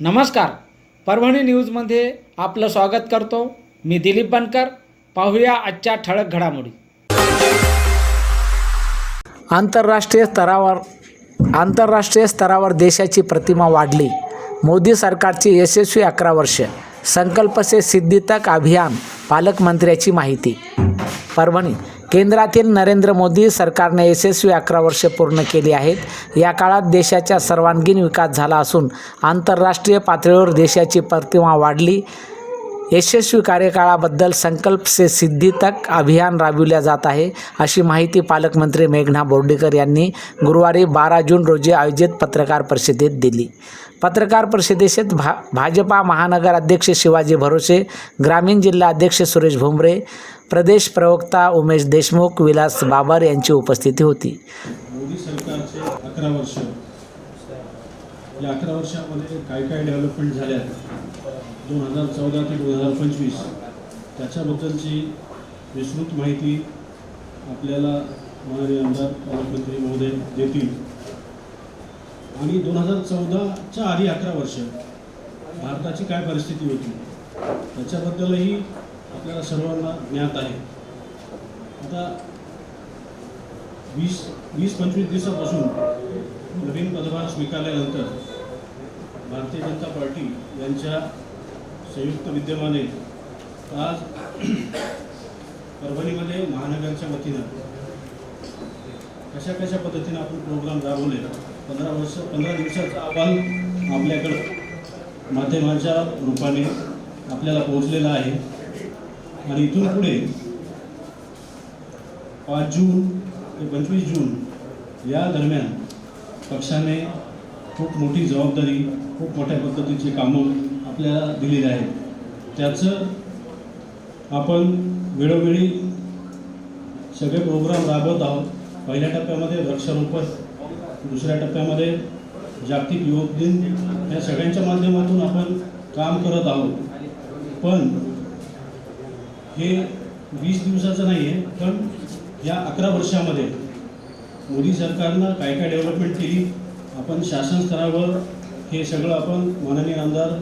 नमस्कार. परभणी न्यूजमध्ये आपलं स्वागत करतो. मी दिलीप बनकर. पाहूया आजच्या ठळक घडामोडी. आंतरराष्ट्रीय स्तरावर आंतरराष्ट्रीय स्तरावर देशाची प्रतिमा वाढली. मोदी सरकारची यशस्वी अकरा वर्ष संकल्प से सिद्धी तक अभियान पालकमंत्र्याची माहिती. परभणी केंद्रातील नरेंद्र मोदी सरकारने यशस्वी अकरा वर्ष पूर्ण केली आहेत. या काळात देशाचा सर्वांगीण विकास झाला असून आंतरराष्ट्रीय पातळीवर देशाची प्रतिमा वाढली. यशस्वी कार्यकाळाबद्दल संकल्प से सिद्धी तक अभियान राबविल्या जात आहे अशी माहिती पालकमंत्री मेघना बोर्डीकर यांनी गुरुवारी बारा जून रोजी आयोजित पत्रकार परिषदेत दिली. पत्रकार परिषदेत भा भाजपा महानगर अध्यक्ष शिवाजी भरोसे ग्रामीण जिल्हा अध्यक्ष सुरेश भुमरे प्रदेश प्रवक्ता उमेश देशमुख विलास बाबर यांची उपस्थिती होती. मोदी सरकारचे अकरा वर्ष. या अकरा वर्षामध्ये काय काय डेव्हलपमेंट झाल्या दोन हजार चौदा ते दोन हजार पंचवीस त्याच्याबद्दलची विस्तृत माहिती आपल्याला माननीय आमदार पालकमंत्री महोदय देतील. आणि दोन हजार चौदाच्या आधी अकरा वर्ष भारताची काय परिस्थिती होती त्याच्याबद्दलही आपल्याला सर्वांना ज्ञात आहे. आता वीस वीस पंचवीस दिवसापासून नवीन पदभार स्वीकारल्यानंतर भारतीय जनता पार्टी यांच्या संयुक्त विद्यमाने आज परभणीमध्ये महानगरच्या वतीनं कशा कशा पद्धतीनं आपण प्रोग्राम राबवले? पंधरा वर्ष पंधरा दिवसाचा अहवाल आपल्याकडं माध्यमाच्या रूपाने आपल्याला पोहोचलेला आहे. आणि इथून पुढे पाच जून ते पंचवीस जून या दरम्यान पक्षाने खूप मोठी जबाबदारी खूप मोठ्या पद्धतीची कामं आपल्याला दिलेल्या आहेत. त्याचं आपण वेळोवेळी सगळे प्रोग्राम राबवत आहोत. पहिल्या टप्प्यामध्ये वृक्षारोपण दुसऱ्या टप्प्यामध्ये जागतिक योग दिन या सगळ्यांच्या माध्यमातून आपण काम करत आहोत. पण हे वीस दिवसाचं नाही आहे पण या अकरा वर्षामध्ये मोदी सरकारनं काय काय डेव्हलपमेंट केली आपण शासन स्तरावर हे सगळं आपण माननीय आमदार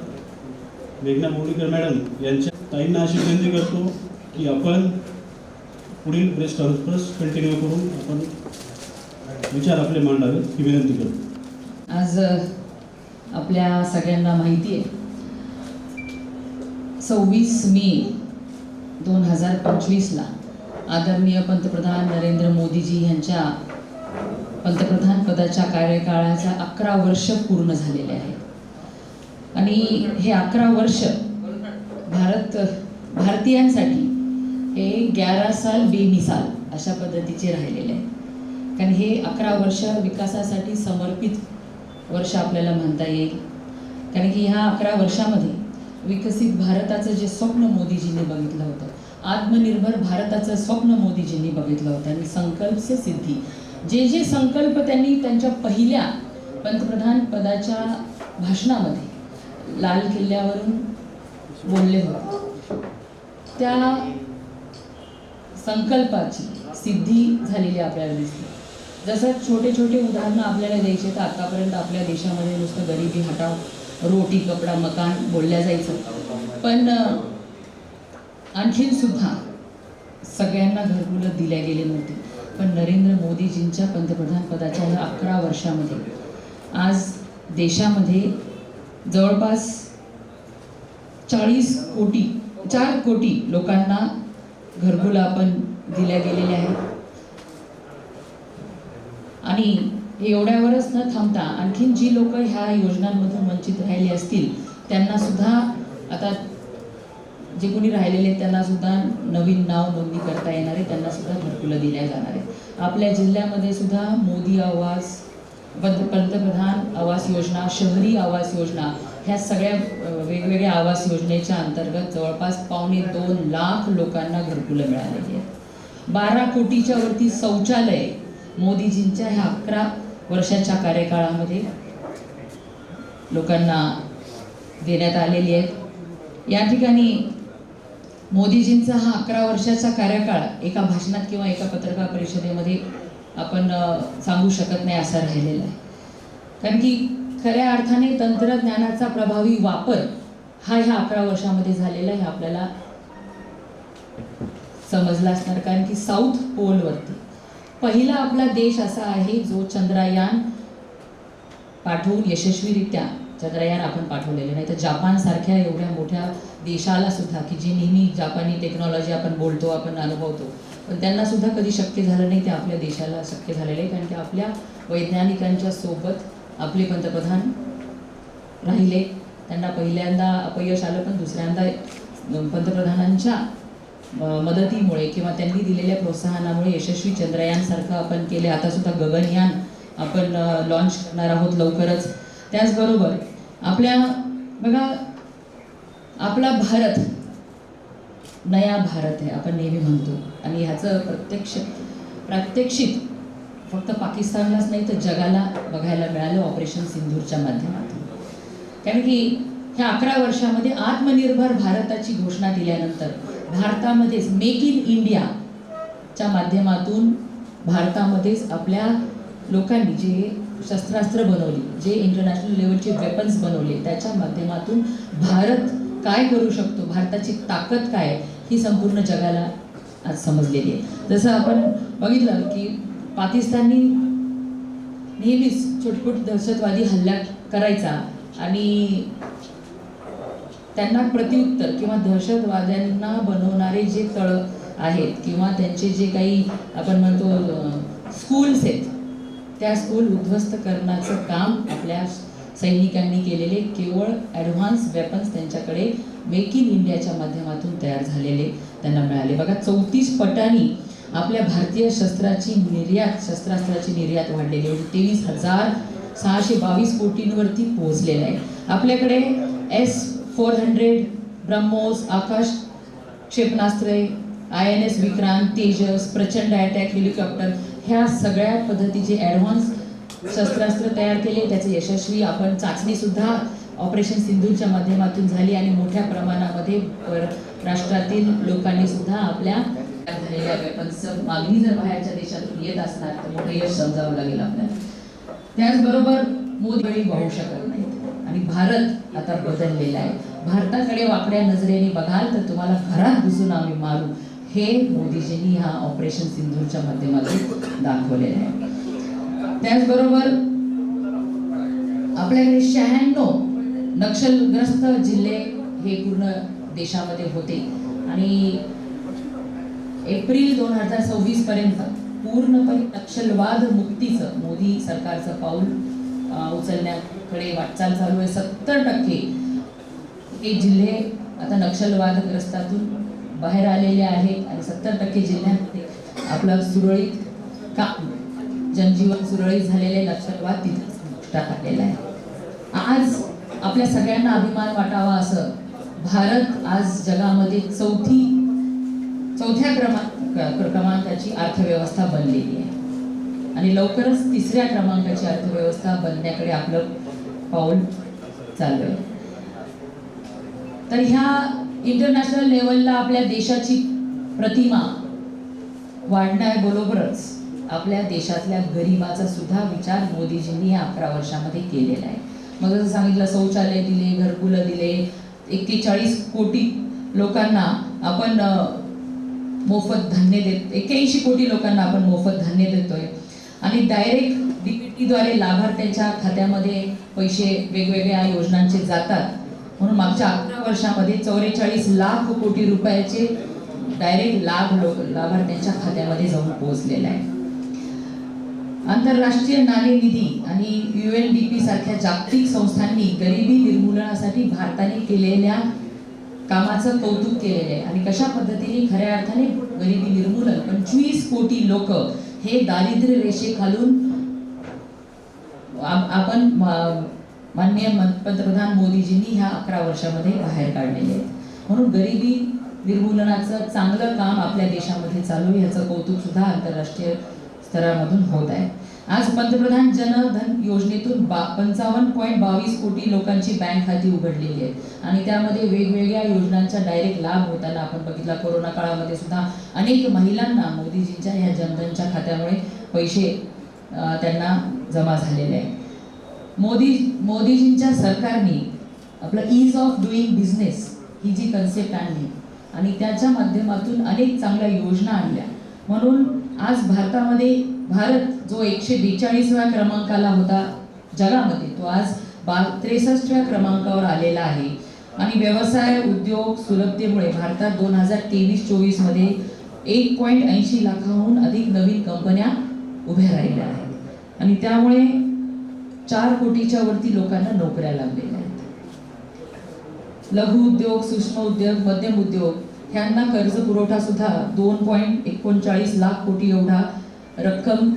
मेघना बोर्डीकर मॅडम यांच्या ताईंना अशी विनंती करतो की आपण पुढील प्रेस कॉन्फरन्स कंटिन्यू करून आपण विचार आपले मांडावे ही विनंती करतो. आज आपल्या सगळ्यांना माहिती आहे. सव्वीस मे दोन हजार पंचवीसला आदरणीय पंतप्रधान नरेंद्र मोदीजी यांच्या पंतप्रधान पदाच्या कार्यकाळाचा अकरा वर्ष पूर्ण झालेले आहे आणि हे अकरा वर्ष भारत भारतीयांसाठी हे ग्यारा साल बेमिसाल अशा पद्धतीचे राहिलेले आहे. कारण हे अकरा वर्ष विकासासाठी समर्पित वर्ष आपल्याला म्हणता येईल. कारण की ह्या अकरा वर्षामध्ये विकसित भारताचं जे स्वप्न मोदीजींनी बघितलं होतं आत्मनिर्भर भारताचं स्वप्न मोदीजींनी बघितलं होतं. आणि संकल्प से सिद्धी जे जे संकल्प त्यांनी त्यांच्या पहिल्या पंतप्रधान पदाच्या भाषणामध्ये लाल किल्ल्यावरून बोलले होते. त्या संकल्पाची सिद्धी झालेली आपल्याला दिसते. जसं छोटे छोटे उदाहरणं आपल्याला द्यायचे तर आतापर्यंत आपल्या देशामध्ये नुसतं गरिबी हटाव रोटी कपडा मकान बोलल्या जायचं पण आणखीन सुद्धा सगळ्यांना घरकुलं दिल्या गेले नव्हते. पण नरेंद्र मोदीजींच्या पंतप्रधान पदाच्या ह्या अकरा वर्षामध्ये आज देशामध्ये जवळपास चाळीस कोटी चार कोटी लोकांना घरकुला आपण दिल्या गेलेल्या आहेत. आणि हे एवढ्यावरच न थांबता आणखीन जी लोक ह्या योजनांमधून वंचित राहिली असतील त्यांना सुद्धा आता जे कोणी राहिलेले आहेत त्यांना सुद्धा नवीन नाव नोंदणी करता येणार आहे त्यांना सुद्धा घरकुलं दिल्या जाणार आहे आपल्या जिल्ह्यामध्ये सुद्धा मोदी आवास पंतप्रधान आवास योजना शहरी आवास योजना ह्या सगळ्या वेगवेगळ्या आवास योजनेच्या अंतर्गत जवळपास पावणे दोन लाख लोकांना घरकुलं मिळालेली आहेत. बारा कोटीच्या वरती शौचालय मोदीजींच्या ह्या अकरा वर्षाच्या कार्यकाळामध्ये लोकांना देण्यात आलेली आहेत. या ठिकाणी मोदीजींचा हा अकरा वर्षाचा कार्यकाळ एका भाषणात किंवा एका पत्रकार परिषदेमध्ये आपण सांगू शकत नाही असा राहिलेला आहे. कारण की खऱ्या अर्थाने तंत्रज्ञानाचा प्रभावी वापर हा ह्या अकरा वर्षामध्ये झालेला आहे हे आपल्याला समजला असणार. कारण की साऊथ पोलवरती पहिला आपला देश असा आहे जो चंद्रयान पाठवून यशस्वीरित्या चंद्रयान आपण पाठवलेले नाही तर जपान सारख्या एवढ्या मोठ्या देशाला सुद्धा की जी नेहमी जापानी टेक्नॉलॉजी आपण बोलतो आपण अनुभवतो पण त्यांना सुद्धा कधी शक्य झालं नाही ते आपल्या देशाला शक्य झालेलं आहे कारण की आपल्या वैज्ञानिकांच्या सोबत आपले पंतप्रधान राहिले. त्यांना पहिल्यांदा अपयश आलं पण दुसऱ्यांदा पंतप्रधानांच्या मदतीमुळे किंवा त्यांनी दिलेल्या प्रोत्साहनामुळे यशस्वी चंद्रयानसारखं आपण केले. आता सुद्धा गगनयान आपण लॉन्च करणार आहोत लवकरच. त्याचबरोबर आपल्या बघा आपला भारत नया भारत आहे आपण नेहमी म्हणतो. आणि ह्याचं प्रत्यक्ष प्रात्यक्षिक फक्त पाकिस्तानलाच नाही तर जगाला बघायला मिळालं ऑपरेशन सिंधूरच्या माध्यमातून. कारण की ह्या अकरा वर्षामध्ये आत्मनिर्भर भारताची घोषणा दिल्यानंतर भारतामध्येच मेक इन इंडियाच्या माध्यमातून भारतामध्येच आपल्या लोकांनी जे शस्त्रास्त्र बनवली जे इंटरनॅशनल लेवलचे वेपन्स बनवले त्याच्या माध्यमातून भारत काय करू शकतो? भारताची ताकद काय आहे, ही संपूर्ण जगाला आज समजलेली आहे. जसं आपण बघितलं की पाकिस्ताननी नेहमीच छोटपुट दहशतवादी हल्ला करायचा आणि त्यांना प्रत्युत्तर किंवा दहशतवाद्यांना बनवणारे जे तळ आहेत किंवा त्यांचे जे काही आपण म्हणतो स्कूल्स आहेत त्या स्कूल उद्ध्वस्त करण्याचं काम आपल्या सैनिकांनी केलेले केवळ ॲडव्हान्स वेपन्स त्यांच्याकडे मेक इन इंडियाच्या माध्यमातून तयार झालेले त्यांना मिळाले. बघा चौतीस पटांनी आपल्या भारतीय शस्त्राची निर्यात शस्त्रास्त्राची निर्यात वाढलेली आहे. तेवीस हजार सहाशे बावीस कोटींवरती पोहोचलेलं आहे. आपल्याकडे S four hundred BrahMos Akash क्षेपणास्त्रे I N S Vikrant Tejas Prachand attack helicopter ह्या सगळ्या पद्धतीचे ॲडव्हान्स शस्त्रास्त्र तयार केले त्याचे यशस्वी आपण चाचणी सुद्धा ऑपरेशन सिंधूच्या माध्यमातून झाली आणि मोठ्या प्रमाणामध्ये पर- राष्ट्रातील लोकांनी सुद्धा आपल्या झालेल्या वेपन्सचं मागणी जर बाहेरच्या देशातून येत असणार तर मोठं यश समजावं लागेल आपल्याला. त्याचबरोबर मोदी वाहू शकत नाही आणि भारत आता बदललेला आहे. भारताकडे वाकड्या नजरेने बघाल तर तुम्हाला घरात घुसून आम्ही मारू. हे मोदीजींनी ह्या ऑपरेशन सिंधूरच्या माध्यमातून दाखवलेलं आहे. त्याचबरोबर आपल्याकडे शहाण्णव नक्षलग्रस्त जिल्हे हे पूर्ण देशामध्ये होते. आणि एप्रिल दोन हजार सव्वीस पर्यंत पूर्णपणे नक्षलवाद मुक्तीचं मोदी सरकारचं पाऊल उचलण्याकडे वाटचाल चालू आहे. सत्तर टक्के हे जिल्हे आता नक्षलवादग्रस्तातून बाहेर आलेले आहेत आणि सत्तर टक्के जिल्ह्यांमध्ये आपलं सुरळीत काम जनजीवन सुरळीत झालेले नक्षलवाद तिथेच मोठा आलेला आहे. आज आपल्या सगळ्यांना अभिमान वाटावा असं भारत आज जगामध्ये चौथी चौथ्या क्रमांक क्रमांकाची अर्थव्यवस्था बनलेली आहे. आणि लवकरच तिसऱ्या क्रमांकाची अर्थव्यवस्था बनण्याकडे आपलं पाऊल चालू आहे तर ह्या इंटरनॅशनल लेवलला आपल्या देशाची प्रतिमा वाढण्याबरोबरच आपल्या देशातल्या गरिबाचा सुद्धा विचार मोदीजींनी या अकरा वर्षामध्ये केलेला आहे. मग जसं सांगितलं शौचालय दिले घरकुलं दिले एक्केचाळीस कोटी लोकांना आपण मोफत धान्य देत एक्क्याऐंशी कोटी लोकांना आपण मोफत धान्य देतोय. आणि डायरेक्ट डीबीटीद्वारे लाभार्थ्यांच्या खात्यामध्ये पैसे वेगवेगळ्या योजनांचे जातात. म्हणून मागच्या अकरा वर्षामध्ये चौवेचाळीस लाख कोटी रुपयाचे डायरेक्ट लाभ लोक लाभार्थ्यांच्या खात्यामध्ये जाऊन पोहोचलेला आहे. आंतरराष्ट्रीय नाणेनिधी आणि यू एन डी पी सारख्या जागतिक संस्थांनी गरिबी निर्मूलनासाठी भारताने केलेल्या कामाचं कौतुक केलेलं आहे. आणि कशा पद्धतीने खऱ्या अर्थाने गरिबी निर्मूलन पंचवीस कोटी लोक हे दारिद्र्य रेषेखालून आपण माननीय पंतप्रधान मोदीजींनी ह्या अकरा वर्षामध्ये बाहेर काढलेले आहेत. म्हणून गरिबी निर्मूलनाचं चांगलं काम आपल्या देशामध्ये चालू आहे ह्याचं कौतुक सुद्धा आंतरराष्ट्रीय स्तरामधून होत आहे. आज पंतप्रधान जनधन योजनेतून बा पंचावन्न पॉईंट बावीस कोटी लोकांची बँक खाती उघडलेली आहेत आणि त्यामध्ये वेगवेगळ्या योजनांचा डायरेक्ट लाभ होताना आपण बघितला. कोरोना काळामध्ये सुद्धा अनेक महिलांना मोदीजींच्या ह्या जनधनच्या खात्यामुळे पैसे त्यांना जमा झालेले आहे. मोदी मोदीजींच्या सरकारने आपलं ईज ऑफ डुईंग बिझनेस ही जी कन्सेप्ट आणली आणि त्याच्या माध्यमातून अनेक चांगल्या योजना आणल्या. म्हणून आज भारतामध्ये भारत जो एकशे बेचाळीसव्या क्रमांकाला होता जगामध्ये तो आज बा त्रेसष्टव्या क्रमांकावर आलेला आहे. आणि व्यवसाय उद्योग सुलभतेमुळे भारतात दोन हजार तेवीस चोवीसमध्ये एक पॉईंट ऐंशी लाखाहून अधिक नवीन कंपन्या उभ्या राहिल्या आहेत. आणि त्यामुळे चार कोटीच्या वरती लोकांना नोकऱ्या लागलेल्या आहेत. लघु उद्योग सूक्ष्म उद्योग मध्यम उद्योग ह्यांना कर्ज पुरवठा सुद्धा दोन पॉईंट एकोणचाळीस लाख कोटी एवढा रक्कम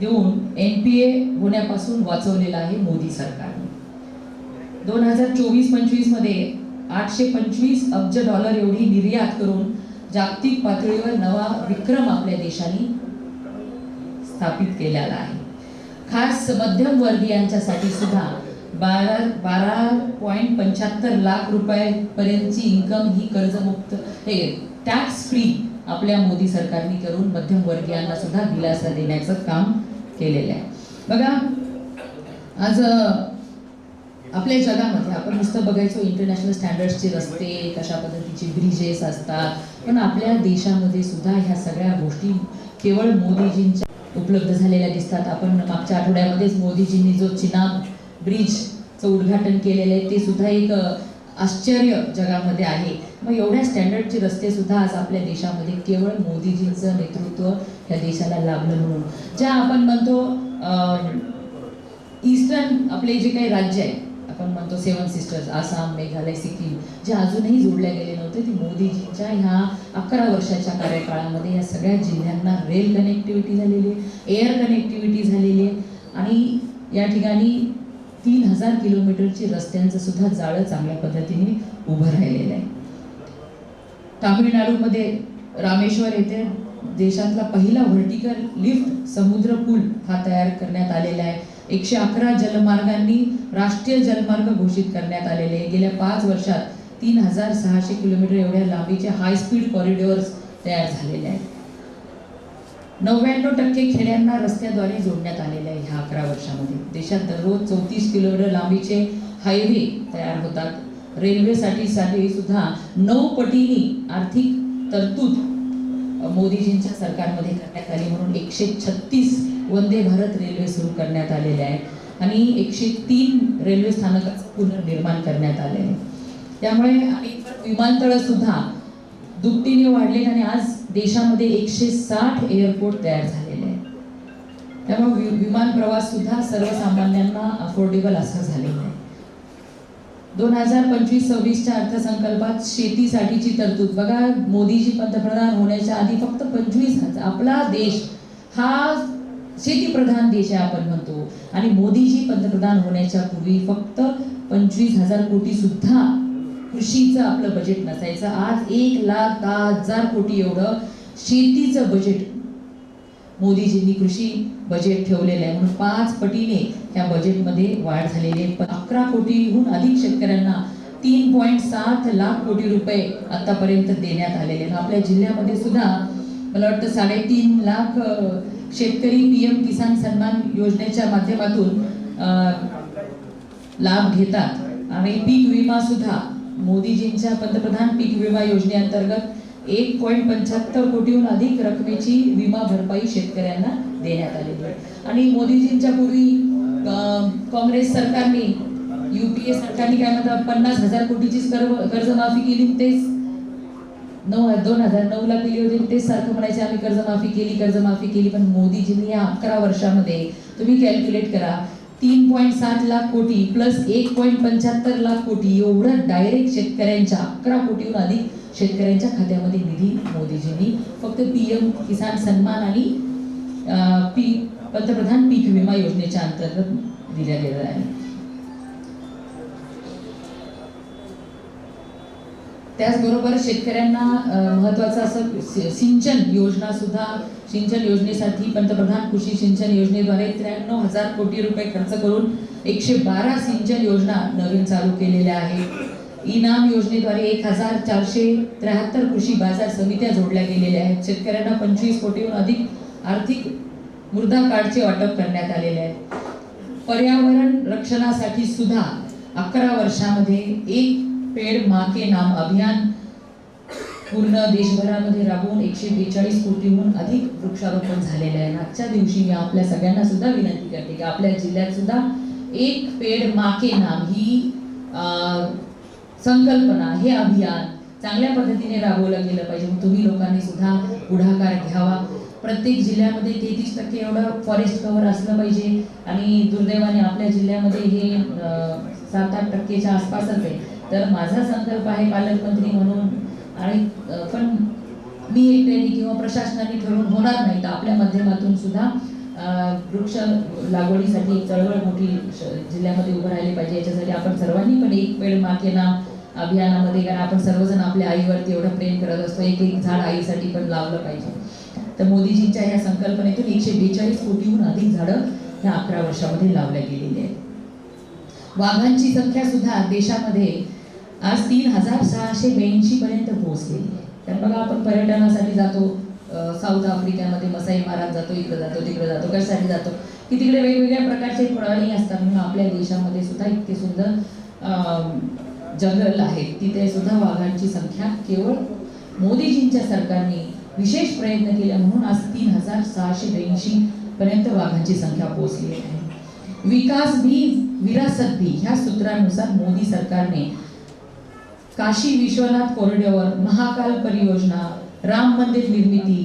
देऊन एन पी ए होण्यापासून वाचवलेला आहे मोदी सरकारने दोन हजार चोवीस पंचवीसमध्ये आठशे पंचवीस अब्ज डॉलर एवढी निर्यात करून जागतिक पातळीवर नवा विक्रम आपल्या देशाने स्थापित केलेला आहे. खास मध्यम वर्गीयांच्यासाठी सुद्धा बारा बारा पॉईंट पंच्याहत्तर लाख रुपयापर्यंतची इन्कम ही कर्जमुक्त हे टॅक्स फ्री आपल्या मोदी सरकारने करून मध्यमवर्गीयांना सुद्धा दिलासा देण्याचं काम केलेलं आहे. बघा आज आपल्या जगामध्ये आपण नुसतं बघायचो इंटरनॅशनल स्टँडर्ड्सचे रस्ते कशा पद्धतीचे ब्रिजेस असतात पण आपल्या देशामध्ये सुद्धा ह्या सगळ्या गोष्टी केवळ मोदीजींच्या उपलब्ध झालेल्या दिसतात. आपण मागच्या आठवड्यामध्येच मोदीजींनी जो चिनाब ब्रिजचं उद्घाटन केलेलं आहे ते सुद्धा एक आश्चर्य जगामध्ये आहे. मग एवढ्या स्टँडर्डचे रस्ते सुद्धा आज आपल्या देशामध्ये केवळ मोदीजींचं नेतृत्व ह्या देशाला लाभलं म्हणून. ज्या आपण म्हणतो ईस्टर्न आपले जे काही राज्य आहे आपण म्हणतो सेवन सिस्टर्स आसाम मेघालय सिक्कीम जे अजूनही जोडल्या गेले नव्हते ते मोदीजींच्या ह्या अकरा वर्षाच्या कार्यकाळामध्ये या सगळ्या जिल्ह्यांना रेल कनेक्टिव्हिटी झालेली आहे एअर कनेक्टिव्हिटी झालेली आहे. आणि या ठिकाणी तीन हजार किलोमीटरची रस्त्यांचं सुद्धा जाळं चांगल्या पद्धतीने उभं राहिलेलं आहे. तामिळनाडूमध्ये रामेश्वर येथे देशातला पहिला व्हर्टिकल लिफ्ट समुद्र पूल हा तयार करण्यात आलेला आहे. एकशे अकरा जलमार्गांनी राष्ट्रीय जलमार्ग घोषित करण्यात आलेले आहे. गेल्या पाच वर्षात तीन हजार सहाशे किलोमीटर एवढ्या लांबीचे हाय स्पीड कॉरिडॉर्स तयार झालेले आहेत. नव्याण्णव टक्के खेड्यांना रस्त्याद्वारे जोडण्यात आलेले आहे ह्या अकरा वर्षामध्ये. देशात दररोज चौतीस किलोमीटर लांबीचे हायवे तयार होतात. रेल्वेसाठी साठी सुद्धा नऊ पटीनी आर्थिक तरतूद मोदीजींच्या सरकारमध्ये करण्यात आली म्हणून एकशे छत्तीस वंदे भारत रेल्वे सुरू करण्यात आलेल्या आहेत आणि एकशे तीन रेल्वे स्थानकाचं पुनर्निर्माण करण्यात आले आहे. त्यामुळे आणि विमानतळं सुद्धा दुपटीने वाढले आणि आज देशामध्ये एकशे साठ एअरपोर्ट तयार झालेले आहेत. त्यामुळे वि- विमान प्रवास सुद्धा सर्वसामान्यांना अफोर्डेबल असं झालेलं आहे. दोन हजार पंचवीस सव्वीसच्या अर्थसंकल्पात शेतीसाठीची तरतूद. बघा मोदीजी पंतप्रधान होण्याच्या आधी फक्त पंचवीस हजार. आपला देश हा शेतीप्रधान देश आहे आपण म्हणतो. आणि मोदीजी पंतप्रधान होण्याच्या पूर्वी फक्त पंचवीस हजार कोटी सुद्धा कृषीचं आपलं बजेट नसायचं. आज एक लाख दहा हजार कोटी एवढं शेतीचं बजेट मोदीजींनी कृषी बजेट ठेवलेलं आहे. म्हणून पाच पटीने त्या बजेटमध्ये वाढ झालेली आहे. अकरा कोटीहून अधिक शेतकऱ्यांना तीन पॉईंट सात लाख कोटी रुपये आतापर्यंत देण्यात आलेले आहेत. आपल्या जिल्ह्यामध्ये सुद्धा मला वाटतं साडेतीन लाख शेतकरी पी एम किसान सन्मान योजनेच्या माध्यमातून लाभ घेतात. आणि पीक विमा सुद्धा मोदीजींच्या पंतप्रधान पीक विमा योजनेअंतर्गत एक पॉईंट पंच्याहत्तर कोटीहून अधिक रकमेची विमा भरपाई शेतकऱ्यांना देण्यात आलेली आहे. आणि मोदीजींच्या पूर्वी काँग्रेस सरकारने युपीए सरकारने काय म्हणतात पन्नास हजार कोटीचीच कर्ज कर्जमाफी केली तेच नऊ दोन हजार नऊला केली होती तेच सारखं म्हणायचे आम्ही कर्जमाफी केली कर्जमाफी केली पण मोदीजींनी या अकरा वर्षामध्ये तुम्ही कॅल्क्युलेट करा तीन पॉईंट सात लाख कोटी प्लस एक पॉईंट पंच्याहत्तर लाख कोटी एवढं डायरेक्ट शेतकऱ्यांच्या अकरा कोटीहून अधिक शेतकऱ्यांच्या खात्यामध्ये निधी मोदीजींनी फक्त पी एम किसान सन्मान आणि पी पंतप्रधान पीक विमा योजनेच्या अंतर्गत दिल्या गेलेला आहे त्याचबरोबर शेतकऱ्यांना महत्त्वाचं असं सि- सिंचन योजना सुद्धा सिंचन योजनेसाठी पंतप्रधान कृषी सिंचन योजनेद्वारे त्र्याण्णव हजार कोटी रुपये खर्च करून एकशे बारा सिंचन योजना नवीन चालू केलेल्या आहेत. इनाम योजनेद्वारे एक हजार चारशे त्र्याहत्तर कृषी बाजार समित्या जोडल्या गेलेल्या आहेत. शेतकऱ्यांना पंचवीस कोटीहून अधिक आर्थिक मृदा कार्डचे वाटप करण्यात आलेले आहे पर्यावरण रक्षणासाठी सुद्धा अकरा वर्षामध्ये एक पेड मा के नाम अभियान पूर्ण देशभरामध्ये राबवून एकशे बेचाळीस कोटीहून अधिक वृक्षारोपण झालेलं आहे. आजच्या दिवशी मी आपल्या सगळ्यांना सुद्धा विनंती करते की आपल्या जिल्ह्यात सुद्धा एक पेड मा के नाम ही संकल्पना हे अभियान चांगल्या पद्धतीने राबवलं गेलं पाहिजे. तुम्ही लोकांनी सुद्धा पुढाकार घ्यावा. प्रत्येक जिल्ह्यामध्ये तेहतीस टक्के एवढं फॉरेस्ट कव्हर असलं पाहिजे. आणि दुर्दैवाने आपल्या जिल्ह्यामध्ये हे सात आठ टक्केच्या आसपासच आहे. तर माझा संकल्प आहे पालकमंत्री म्हणून. आणि पण मी एकट्याने किंवा प्रशासनाने ठरवून होणार नाही तर आपल्या माध्यमातून सुद्धा वृक्ष लागवडीसाठी एक चळवळ मोठी जिल्ह्यामध्ये उभं राहिली पाहिजे. याच्यासाठी आपण सर्वांनी पण एक वेळ माकेना अभियानामध्ये कारण आपण सर्वजण आपल्या आईवरती एवढं प्रेम करत असतो. एक एक झाड आईसाठी पण लावलं पाहिजे. तर मोदीजींच्या ह्या संकल्पनेतून एकशे बेचाळीस कोटीहून अधिक झाडं ह्या अकरा वर्षामध्ये लावल्या गेलेली आहेत. वाघांची संख्या सुद्धा देशामध्ये आज तीन हजार सहाशे ब्याऐंशी पर्यंत पोहोचलेली आहे तर बघा आपण पर्यटनासाठी जातो साऊथ आफ्रिकामध्ये मसाई महाराज जातो इकडे जातो तिकडे जातो कशासाठी जातो? की तिकडे वेगवेगळ्या प्रकारचे प्राणी असतात. म्हणून आपल्या देशामध्ये सुद्धा इतके सुंदर जंगल आहेत. तिथे सुद्धा वाघांची संख्या केवळ मोदीजींच्या सरकारने विशेष प्रयत्न केले. म्हणून आज तीन हजार सहाशे ब्याऐंशी पर्यंत वाघांची संख्या पोहोचली आहे. विकास भी विरासत भी ह्या सूत्रानुसार मोदी सरकारने काशी विश्वनाथ कॉरिडॉर महाकाल परियोजना राम मंदिर निर्मिती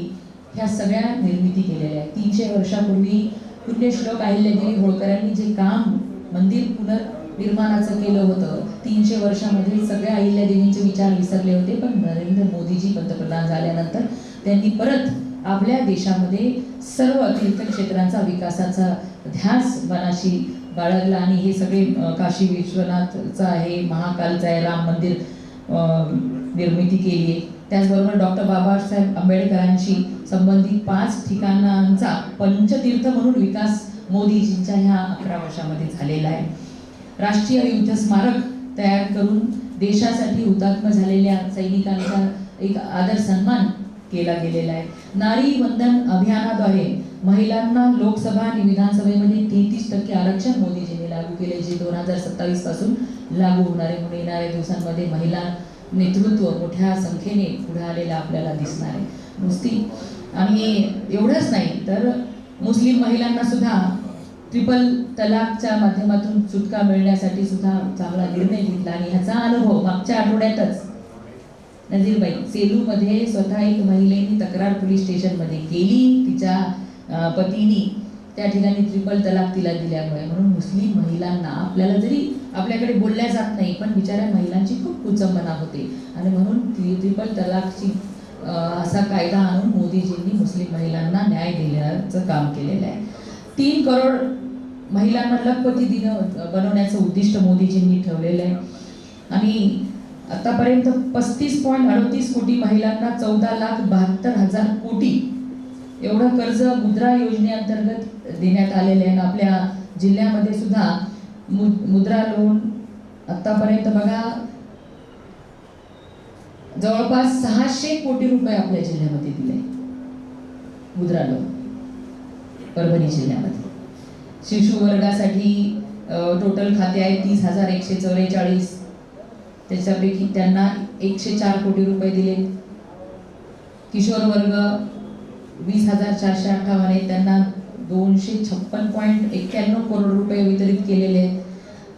ह्या सगळ्या निर्मिती केलेल्या आहेत. तीनशे वर्षापूर्वी पुण्यश्लोक अहिल्यादेवी होळकरांनी जे काम मंदिर पुनर्निर्माणाचं केलं होतं तीनशे वर्षामध्ये सगळ्या अहिल्यादेवींचे विचार विसरले होते पण नरेंद्र मोदीजी पंतप्रधान झाल्यानंतर त्यांनी परत आपल्या देशामध्ये सर्व तीर्थक्षेत्रांचा विकासाचा ध्यास मनाशी बाळगला. आणि हे सगळे काशी विश्वनाथचं आहे महाकालचं आहे राम मंदिर निर्मिती केली आहे. त्याचबरोबर डॉक्टर बाबासाहेब आंबेडकरांशी संबंधित पाच ठिकाणांचा पंचतीर्थ म्हणून विकास मोदीजींच्या ह्या अकरा वर्षामध्ये झालेला आहे. राष्ट्रीय युद्ध स्मारक तयार करून देशासाठी हुतात्म झालेल्या सैनिकांचा एक आदर सन्मान केला गेलेला आहे. नारी वंदन अभियानाद्वारे महिलांना लोकसभा आणि विधानसभेमध्ये तेहतीस टक्के आरक्षण मोदीजींनी लागू केले जे दोन हजार सत्तावीसपासून लागू होणार आहे म्हणून येणाऱ्या दिवसांमध्ये महिला नेतृत्व मोठ्या संख्येने पुढे आलेलं आपल्याला दिसणार आहे. नुसती आणि एवढंच नाही तर मुस्लिम महिलांना सुद्धा ट्रिपल तलाकच्या माध्यमातून सुटका मिळण्यासाठी सुद्धा चांगला निर्णय घेतला आणि ह्याचा अनुभव मागच्या आठवड्यातच नजीरबाई सेलूमध्ये स्वतः एक महिलेने तक्रार पोलीस स्टेशनमध्ये केली. तिच्या पतीने पतीनी त्या ठिकाणी ट्रिपल तलाक तिला दिल्यामुळे. म्हणून मुस्लिम महिलांना आपल्याला जरी आपल्याकडे बोलल्या जात नाही पण बिचाऱ्या महिलांची खूप कुचंबना होते. आणि म्हणून ट्रिपल तलाकची असा कायदा आणून मोदीजींनी मुस्लिम महिलांना न्याय देण्याचं काम केलेलं आहे. तीन करोड महिलांना लखपती दिन बनवण्याचं उद्दिष्ट मोदीजींनी ठेवलेलं आहे. आणि आतापर्यंत पस्तीस पॉईंट अडतीस कोटी महिलांना चौदा लाख बहात्तर हजार कोटी एवढं कर्ज मुद्रा योजनेअंतर्गत देण्यात आलेलं आहे. आणि आपल्या जिल्ह्यामध्ये सुद्धा मुद्रा लोन आतापर्यंत बघा जवळपास सहाशे कोटी रुपये आपल्या जिल्ह्यामध्ये दिले. मुद्रा लोन परभणी जिल्ह्यामध्ये. शिशु वर्गासाठी टोटल खाते आहे तीस हजार एकशे चौवेचाळीस. त्याच्यापैकी त्यांना एकशे चार कोटी रुपये दिले. किशोर वर्ग वीस हजार चारशे अठ्ठावन्न त्यांना दोनशे छप्पन पॉईंट एक्क्याण्णव करोड रुपये वितरित केलेले आहेत.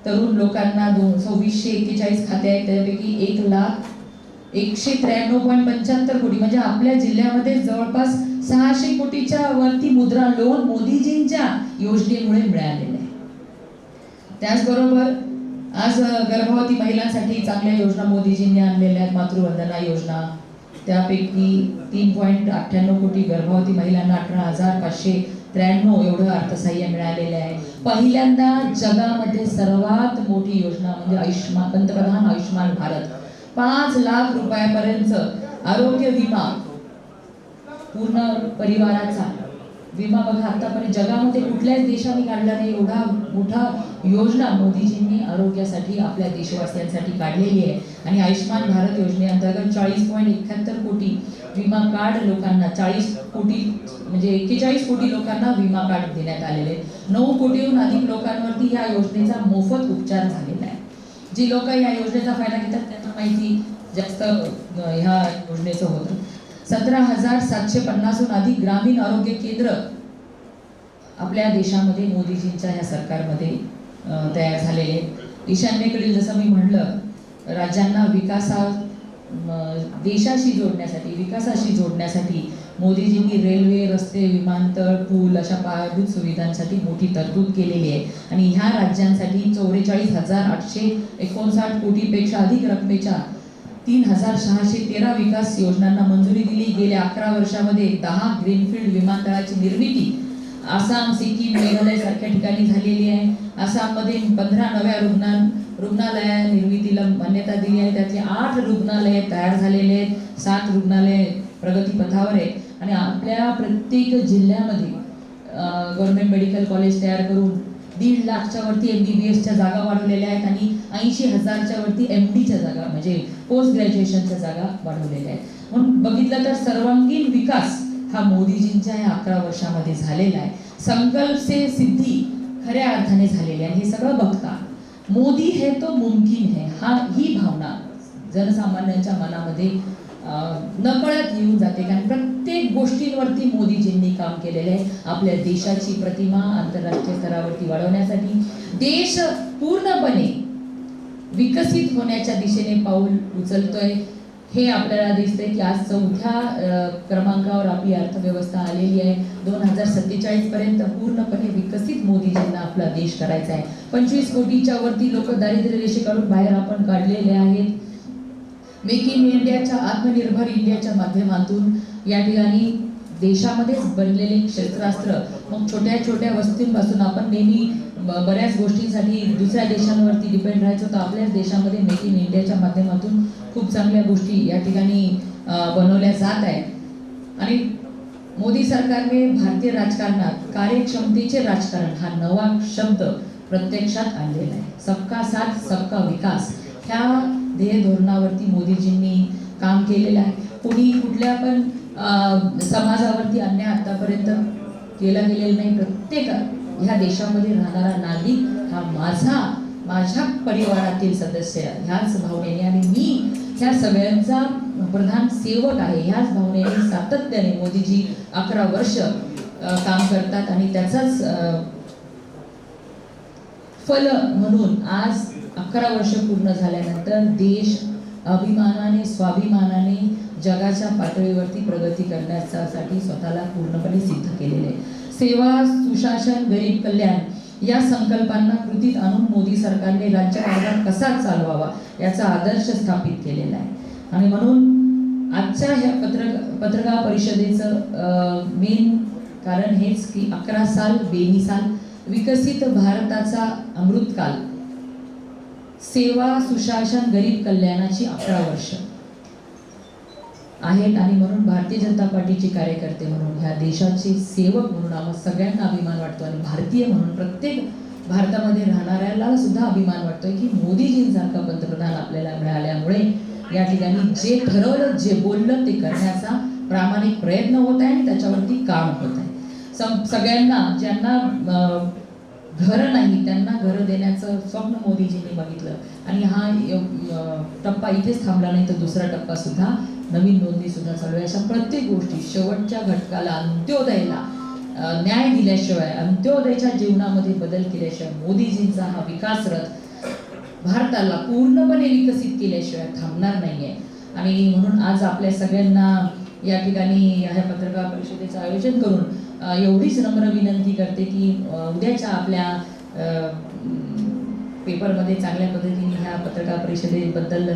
तरुण लोकांना दोन सव्वीसशे एक्केचाळीस खाते आहेत. त्यापैकी एक लाख एकशे त्र्याण्णव पॉईंट पंच्याहत्तर कोटी म्हणजे आपल्या जिल्ह्यामध्ये जवळपास सहाशे कोटीच्या वरती मुद्रा लोन मोदीजींच्या योजनेमुळे मिळालेलं आहे. त्याचबरोबर आज गर्भवती महिलांसाठी चांगल्या योजना मोदीजींनी आणलेल्या आहेत. मातृवंदना योजना. त्यापैकी तीन पॉईंट अठ्ठ्याण्णव कोटी गर्भवती महिलांना अठरा हजार पाचशे त्र्याण्णव एवढं अर्थसहाय्य मिळालेलं आहे. पहिल्यांदा जगामध्ये सर्वात मोठी योजना म्हणजे आयुष्यमान पंतप्रधान आयुष्यमान भारत. पाच लाख रुपयापर्यंत आरोग्य विमा पूर्ण परिवाराचा विमा बघा आतापर्यंत जगामध्ये कुठल्याच देशाने काढला नाही. एवढा मोठा योजना मोदीजींनी आरोग्यासाठी आपल्या देशवासियांसाठी काढलेली आहे. आणि आयुष्यमान भारत योजनेअंतर्गत चाळीस पॉईंट एकाहत्तर कोटी विमा कार्ड लोकांना चाळीस कोटी म्हणजे एक्केचाळीस कोटी लोकांना विमा कार्ड देण्यात आलेले नऊ कोटीहून अधिक लोकांवरती या योजनेचा मोफत उपचार झालेला आहे. जी लोक या योजनेचा फायदा घेतात त्यांना माहिती जास्त ह्या योजनेचं होतं. सतरा हजार सातशे पन्नासहून अधिक ग्रामीण आरोग्य केंद्र आपल्या देशामध्ये मोदीजींच्या ह्या सरकारमध्ये तयार झालेले आहेत. ईशान्येकडील जसं मी म्हणलं राज्यांना विकासा देशाशी जोडण्यासाठी विकासाशी जोडण्यासाठी मोदीजींनी रेल्वे रस्ते विमानतळ पूल अशा पायाभूत सुविधांसाठी मोठी तरतूद केलेली आहे आणि ह्या राज्यांसाठी चौवेचाळीस हजार आठशे एकोणसाठ कोटीपेक्षा अधिक रकमेच्या तीन हजार सहाशे तेरा विकास योजनांना मंजुरी दिली. गेल्या अकरा वर्षामध्ये दहा ग्रीनफील्ड विमानतळाची निर्मिती आसाम सिक्कीम मेघालय सारख्या ठिकाणी झालेली आहे. आसाममध्ये पंधरा नव्या रुग्णा रुग्णालया निर्मितीला मान्यता दिली आहे. त्यातले आठ रुग्णालये तयार झालेले आहेत. सात रुग्णालये प्रगतीपथावर आहे आणि आपल्या प्रत्येक जिल्ह्यामध्ये गव्हर्नमेंट मेडिकल कॉलेज तयार करून दीड लाखच्या वरती एम बी बी एसच्या जागा वाढवलेल्या आहेत आणि ऐंशी हजारच्या वरती एम डीच्या जागा म्हणजे पोस्ट ग्रॅज्युएशनच्या जागा वाढवलेल्या आहेत. म्हणून बघितलं तर सर्वांगीण विकास हा मोदीजींच्या या अकरा वर्षामध्ये झालेला आहे. संकल्प से सिद्धी खऱ्या अर्थाने झालेली आहे. हे सगळं बघता मोदी हे तो मुमकिन है हा ही भावना जनसामान्यांच्या मनामध्ये नकळत येऊन जाते. कारण प्रत्येक गोष्टींवरती मोदीजींनी काम केलेलं आहे. आपल्या देशाची प्रतिमा आंतरराष्ट्रीय स्तरावरती वाढवण्यासाठी. देश पूर्णपणे विकसित होण्याच्या दिशेने पाऊल उचलतोय. हे आपल्याला दिसतंय की आज चौथ्या क्रमांकावर आपली अर्थव्यवस्था आलेली आहे. दोन हजार सत्तेचाळीस पर्यंत पूर्णपणे विकसित मोदीजींना आपला देश करायचा आहे. पंचवीस कोटीच्या वरती लोक दारिद्र्य रेषेकडून बाहेर आपण काढलेले आहेत. मेक इन इंडियाच्या आत्मनिर्भर इंडियाच्या माध्यमातून या ठिकाणी देशामध्येच बनलेले क्षेत्रास्त्र मग छोट्या छोट्या वस्तूंपासून आपण नेहमी ब- बऱ्याच गोष्टींसाठी दुसऱ्या देशांवरती डिपेंड राहायचो. तर आपल्याच देशामध्ये मेक इन इंडियाच्या माध्यमातून खूप चांगल्या गोष्टी या ठिकाणी बनवल्या जात आहेत. आणि मोदी सरकारने भारतीय राजकारणात कार्यक्षमतेचे राजकारण हा नवा शब्द प्रत्यक्षात आणलेला आहे. सबका साथ सबका विकास. ह्या ध्येय धोरणावरती मोदीजींनी काम केलेलं आहे. कोणी कुठल्या पण समाजावरती अन्याय आतापर्यंत केला गेलेला नाही. प्रत्येक ह्या देशामध्ये राहणारा नागरिक हा माझा माझ्या परिवारातील सदस्य ह्याच भावनेने आणि मी ह्या सगळ्यांचा प्रधान सेवक आहे. ह्याच भावनेने सातत्याने मोदीजी अकरा वर्ष काम करतात आणि त्याचाच फल म्हणून आज अकरा वर्ष पूर्ण झाल्यानंतर देश अभिमानाने स्वाभिमानाने जगाच्या पातळीवरती प्रगती करण्यासाठी स्वतःला पूर्णपणे सिद्ध केलेले आहे. सेवा सुशासन गरीब कल्याण या संकल्पांना कृतीत आणून मोदी सरकारने राज्यकारभार कसा चालवावा याचा आदर्श स्थापित केलेला आहे. आणि म्हणून आजच्या ह्या पत्रक पत्रकार परिषदेचं मेन कारण हेच की अकरा साल बेनिसाल विकसित भारताचा अमृतकाल सेवा सुशासन गरीब कल्याणाची अकरा वर्ष. आहेत आणि म्हणून भारतीय जनता पार्टीचे कार्यकर्ते म्हणून ह्या देशाचे सेवक म्हणून आम्हा सगळ्यांना अभिमान वाटतो आणि भारतीय म्हणून प्रत्येक भारतामध्ये राहणाऱ्याला सुद्धा अभिमान वाटतोय की मोदीजींसारखा पंतप्रधान आपल्याला मिळाल्यामुळे या ठिकाणी जे ठरवलं जे बोललं ते करण्याचा प्रामाणिक प्रयत्न होत आहे आणि त्याच्यावरती काम होत आहे. सम सगळ्यांना ज्यांना घरं नाही त्यांना घरं देण्याचं स्वप्न मोदीजींनी बघितलं. आणि हा टप्पा इथेच थांबला नाही तर दुसरा टप्पा सुद्धा नवीन नोंदणी सुद्धा चालू आहे. अशा प्रत्येक गोष्टी शेवटच्या घटकाला अंत्योदयाला न्याय दिल्याशिवाय अंत्योदयाच्या जीवनामध्ये बदल केल्याशिवाय मोदीजींचा हा विकास रथ भारताला पूर्णपणे विकसित केल्याशिवाय थांबणार नाहीये. आणि म्हणून आज आपल्या सगळ्यांना या ठिकाणी ह्या पत्रकार परिषदेचं आयोजन करून एवढीच नम्र विनंती करते की उद्याच्या आपल्या पेपरमध्ये चांगल्या पद्धतीने ह्या पत्रकार परिषदेबद्दल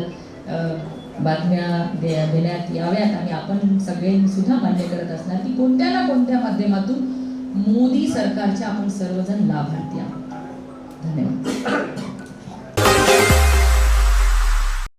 बातम्या दे देण्यात याव्यात आणि आपण सगळेसुद्धा मान्य करत असणार की कोणत्या ना कोणत्या माध्यमातून मोदी सरकारच्या आपण सर्वजण लाभार्थी आहोत. धन्यवाद.